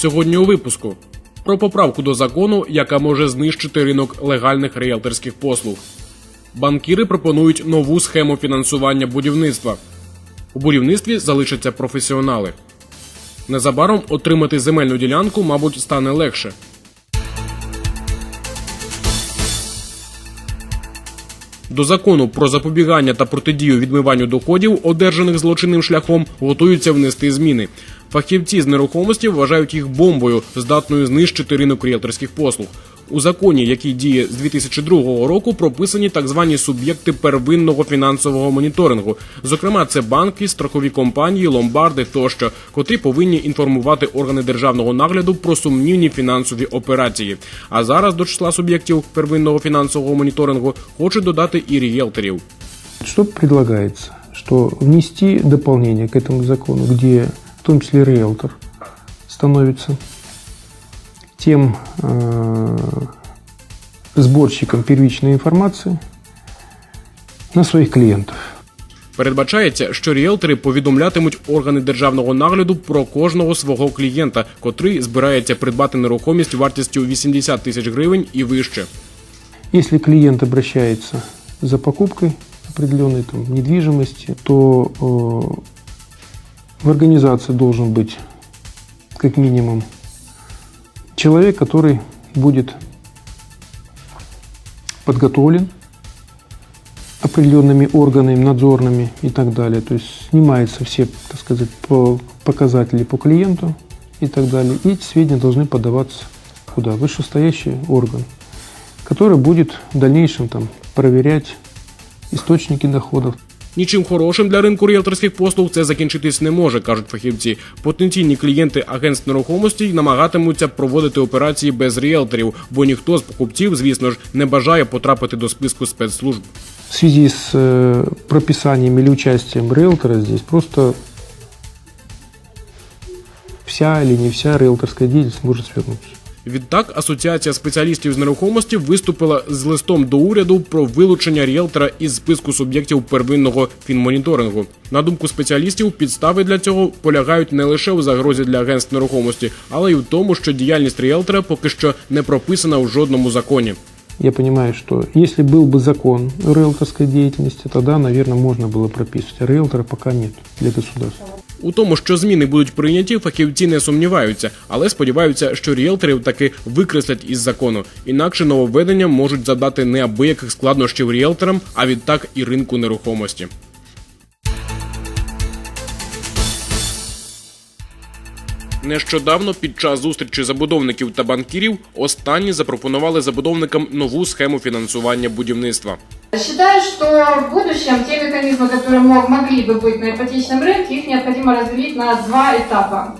Сьогодні у випуску про поправку до закону, яка може знищити ринок легальних ріелторських послуг. Банкіри пропонують нову схему фінансування будівництва. У будівництві залишаться професіонали. Незабаром отримати земельну ділянку, мабуть, стане легше. До закону про запобігання та протидію відмиванню доходів, одержаних злочинним шляхом, готуються внести зміни. Фахівці з нерухомості вважають їх бомбою, здатною знищити ринок ріелторських послуг. У законі, який діє з 2002 року, прописані так звані суб'єкти первинного фінансового моніторингу. Зокрема, це банки, страхові компанії, ломбарди тощо, котрі повинні інформувати органи державного нагляду про сумнівні фінансові операції. А зараз до числа суб'єктів первинного фінансового моніторингу хочуть додати і ріелторів. Что предлагается? Что внести дополнение к этому закону, где в том числе риэлтор становится тем э, сборщиком первичной информации на своих клиентов. Передбачається, що ріелтори повідомлятимуть органи державного нагляду про кожного свого клієнта, котрий збирається придбати нерухомість вартістю 80 тисяч гривень і вище. Если клиент обращается за покупкой определенной там, недвижимости, то э, в организации должен быть как минимум человек, который будет подготовлен определенными органами надзорными и так далее. То есть снимаются все, так сказать, по- показатели по клиенту и так далее. И эти сведения должны подаваться куда? Вышестоящий орган, который будет в дальнейшем там, проверять источники доходов. Нічим хорошим для ринку ріелторських послуг це закінчитись не може, кажуть фахівці. Потенційні клієнти агентств нерухомості намагатимуться проводити операції без ріелторів, бо ніхто з покупців, звісно ж, не бажає потрапити до списку спецслужб. В связи с э, прописанием или участием риэлтора здесь просто вся или не вся риэлторская деятельность может свернуться. Відтак, асоціація спеціалістів з нерухомості виступила з листом до уряду про вилучення ріелтора із списку суб'єктів первинного фінмоніторингу. На думку спеціалістів, підстави для цього полягають не лише у загрозі для агентств нерухомості, але й у тому, що діяльність ріелтора поки що не прописана у жодному законі. Я понимаю, что если был бы закон о риэлторской деятельности, тогда, наверное, можно было прописывать. А риэлтора пока нет для государства. У тому, що зміни будуть прийняті, фахівці не сумніваються, але сподіваються, що ріелторів таки викреслять із закону. Інакше нововведення можуть завдати неабияких складнощів ріелторам, а відтак і ринку нерухомості. Нещодавно під час зустрічі забудовників та банкірів останні запропонували забудовникам нову схему фінансування будівництва. Считаю, что в будущем те механизмы, которые мог- могли бы быть на ипотечном рынке, их необходимо разделить на два этапа.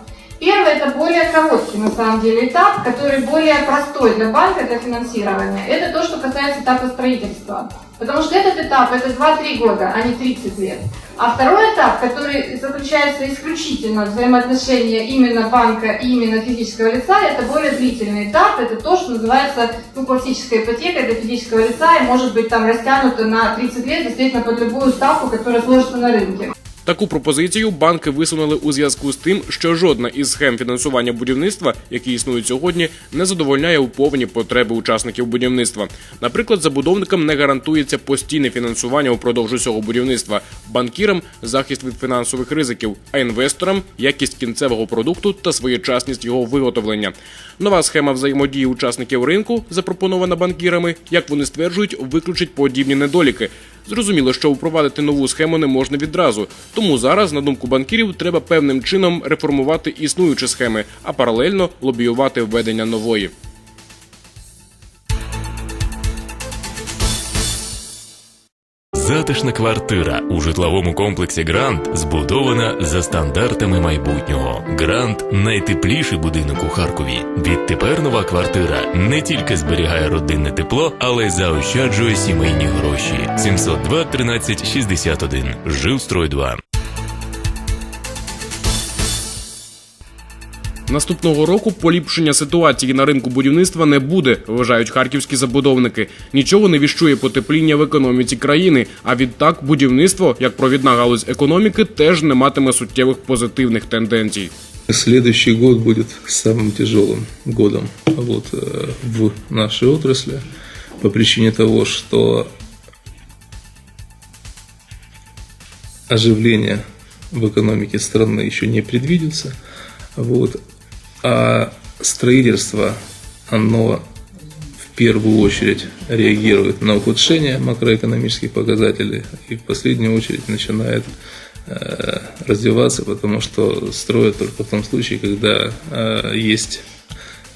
Первый это более короткий на самом деле этап, который более простой для банка для финансирования. Это то, что касается этапа строительства. Потому что этот этап это 2-3 года, а не 30 лет. А второй этап, который заключается исключительно в взаимоотношении именно банка и именно физического лица, это более длительный этап, это то, что называется ну, классическая ипотека для физического лица и может быть там растянуто на 30 лет, действительно под любую ставку, которая сложится на рынке. Таку пропозицію банки висунули у зв'язку з тим, що жодна із схем фінансування будівництва, які існують сьогодні, не задовольняє у повні потреби учасників будівництва. Наприклад, забудовникам не гарантується постійне фінансування упродовж усього будівництва, банкірам захист від фінансових ризиків, а інвесторам якість кінцевого продукту та своєчасність його виготовлення. Нова схема взаємодії учасників ринку, запропонована банкірами, як вони стверджують, виключить подібні недоліки. Зрозуміло, що впровадити нову схему не можна відразу. Тому зараз, на думку банкірів, треба певним чином реформувати існуючі схеми, а паралельно лобіювати введення нової. Затишна квартира у житловому комплексі Грант збудована за стандартами майбутнього. Грант найтепліший будинок у Харкові. Відтепер нова квартира не тільки зберігає родинне тепло, але й заощаджує сімейні гроші. 702 13 61. Жилстрой 2. Наступного року поліпшення ситуації на ринку будівництва не буде, вважають харківські забудовники. Нічого не віщує потепління в економіці країни. А відтак будівництво, як провідна галузь економіки, теж не матиме суттєвих позитивних тенденцій. Следующий год будет самым тяжелым годом вот, э, в нашей отрасли по причине того, что оживление в экономике страны еще не предвидится, вот, А строительство, оно в первую очередь реагирует на ухудшение макроэкономических показателей и в последнюю очередь начинает э, развиваться, потому что строят только в том случае, когда э, есть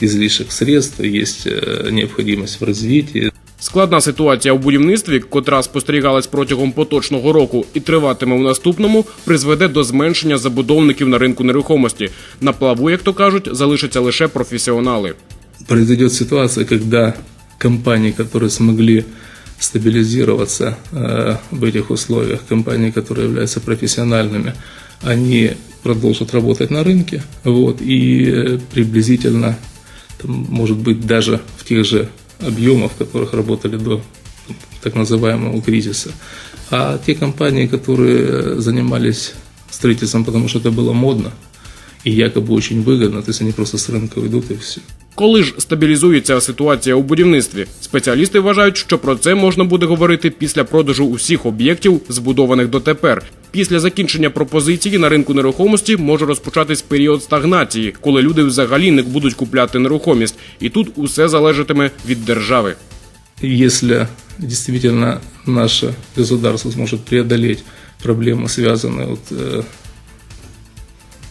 излишек средств, есть э, необходимость в развитии, Складна ситуація у будівництві, котра спостерігалась протягом поточного року і триватиме у наступному, призведе до зменшення забудовників на ринку нерухомості. На плаву, як то кажуть, залишаться лише професіонали. произойдет ситуация, когда компании, которые смогли стабилизироваться э, в этих условиях, компании, которые являются профессиональными, они продолжат работать на рынке, вот, и э, приблизительно, там, может быть, даже в тех же объемах, в которых работали до так называемого кризиса. А те компании, которые занимались строительством, потому что это было модно и якобы очень выгодно, то есть они просто с рынка уйдут и все. Коли ж стабілізується ситуація у будівництві, спеціалісти вважають, що про це можна буде говорити після продажу усіх об'єктів, збудованих дотепер. Після закінчення пропозиції на ринку нерухомості може розпочатись період стагнації, коли люди взагалі не будуть купляти нерухомість, і тут усе залежатиме від держави. Если действительно наше государство сможет преодолеть проблемы, связанные вот, э,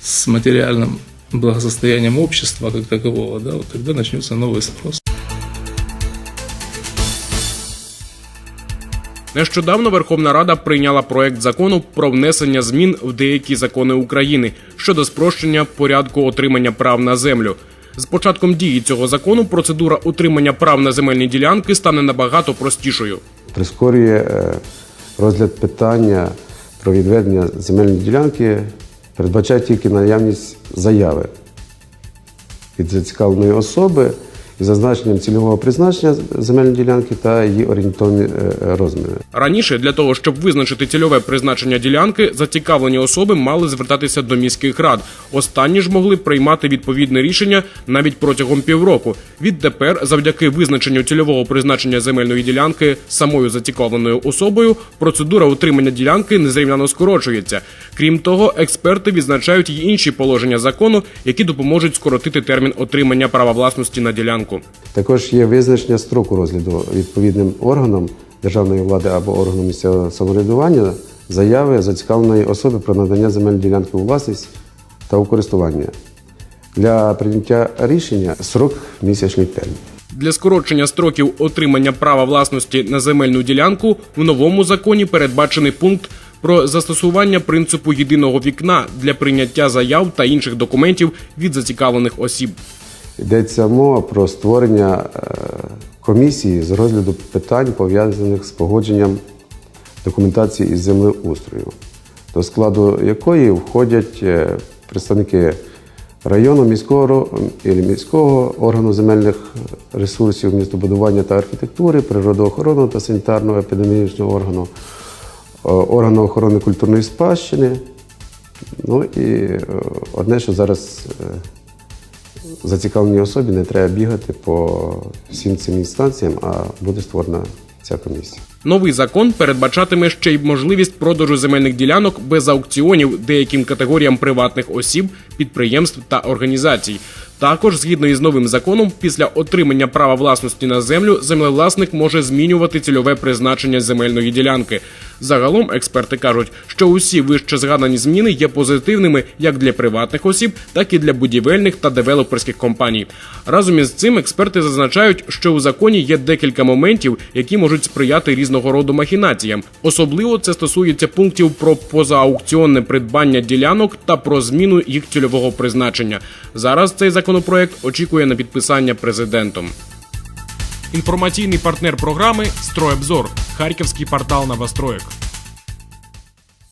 с материальным благосостоянием общества как такового, да, вот тогда начнется новый спрос. Нещодавно Верховна Рада прийняла проект закону про внесення змін в деякі закони України щодо спрощення порядку отримання прав на землю. З початком дії цього закону процедура отримання прав на земельні ділянки стане набагато простішою. прискорює е, розгляд питання про відведення земельної ділянки, передбачає тільки наявність заяви від зацікавленої особи зазначенням цільового призначення земельної ділянки та її орієнтовні е, розміри. Раніше для того, щоб визначити цільове призначення ділянки, зацікавлені особи мали звертатися до міських рад. Останні ж могли приймати відповідне рішення навіть протягом півроку. Відтепер, завдяки визначенню цільового призначення земельної ділянки самою зацікавленою особою, процедура отримання ділянки незрівняно скорочується. Крім того, експерти відзначають й інші положення закону, які допоможуть скоротити термін отримання права власності на ділянку. Також є визначення строку розгляду відповідним органом державної влади або органом місцевого самоврядування заяви зацікавленої особи про надання земельної ділянки у власність та у користування. Для прийняття рішення срок місячний термін. Для скорочення строків отримання права власності на земельну ділянку в новому законі передбачений пункт про застосування принципу єдиного вікна для прийняття заяв та інших документів від зацікавлених осіб. Йдеться мова про створення е, комісії з розгляду питань, пов'язаних з погодженням документації із землеустрою, до складу якої входять е, представники району, міського, ілі міського органу земельних ресурсів, містобудування та архітектури, природоохоронного та санітарного епідеміологічного органу, е, органу охорони культурної спадщини. Ну і е, одне, що зараз е, зацікавленій особі не треба бігати по всім цим інстанціям, а буде створена ця комісія. Новий закон передбачатиме ще й можливість продажу земельних ділянок без аукціонів деяким категоріям приватних осіб, підприємств та організацій. Також, згідно із новим законом, після отримання права власності на землю, землевласник може змінювати цільове призначення земельної ділянки. Загалом експерти кажуть, що усі вище згадані зміни є позитивними як для приватних осіб, так і для будівельних та девелоперських компаній. Разом із цим експерти зазначають, що у законі є декілька моментів, які можуть сприяти різного роду махінаціям. Особливо це стосується пунктів про позааукціонне придбання ділянок та про зміну їх цільового призначення. Зараз цей законопроект очікує на підписання президентом. Інформаційний партнер програми Стройобзор, харківський портал новостроєк.